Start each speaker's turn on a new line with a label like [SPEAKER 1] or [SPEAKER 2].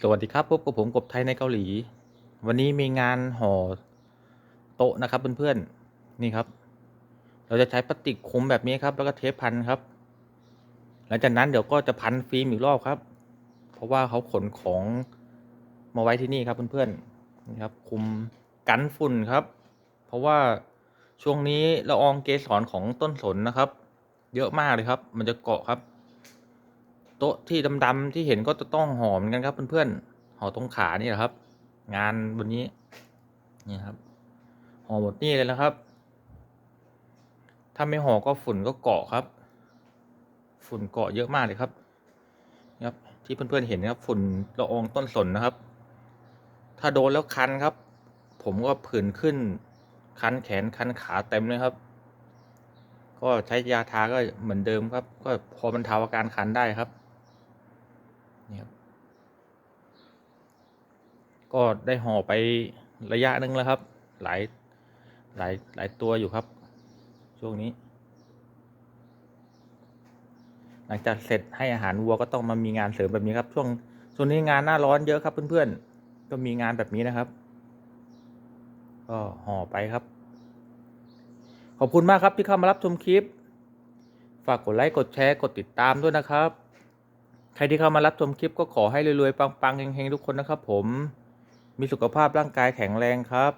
[SPEAKER 1] สวัสดีครับพบกับผมกบไทยในเกาหลี วันนี้มีงานห่อโต๊ะนะครับเพื่อนๆนี่ครับ เราจะใช้พลาสติกคุมแบบนี้ครับ แล้วก็เทปพันครับ หลังจากนั้นเดี๋ยวก็จะพันฟิล์มอีกรอบครับ เพราะว่าเขาขนของมาไว้ที่นี่ครับเพื่อนๆนี่ครับคุมกันฝุ่นครับ เพราะว่าช่วงนี้ละอองเกสรของต้นสนนะครับ เยอะมากเลยครับ มันจะเกาะครับ โต๊ะที่ดำๆที่เห็นก็จะต้องห่อเหมือนกันครับเพื่อนๆห่อตรงขานี่แหละครับ งานวันนี้นี่ครับห่อหมดนี่เลยนะครับ ถ้าไม่ห่อก็ฝุ่นก็เกาะครับ ฝุ่นเกาะเยอะมากเลยครับครับที่เพื่อนๆเห็นนะครับ ฝุ่นละอองต้นสนนะครับ ถ้าโดนแล้วคันครับ ผมก็ผื่นขึ้น คันแขนคันขาเต็มเลยครับ ก็ใช้ยาทาก็เหมือนเดิมครับ ก็พอบรรเทาอาการคันได้ครับ นี่ครับ ก็ได้ห่อไประยะหนึ่งแล้วครับ หลายหลายหลายตัวอยู่ครับ ช่วงนี้ หลังจากเสร็จให้อาหารวัวก็ต้องมามีงานเสริมแบบนี้ครับ ช่วงช่วงนี้งานหน้าร้อนเยอะครับเพื่อนๆ ก็มีงานแบบนี้นะครับ ก็ห่อไปครับ ขอบคุณมากครับที่เข้ามารับชมคลิป ฝากกดไลค์กดแชร์กดติดตามด้วยนะครับ ใครที่เข้ามารับชมคลิปก็ขอให้รวยๆปังๆเฮงๆทุกคนนะครับผม มีสุขภาพร่างกายแข็งแรงครับ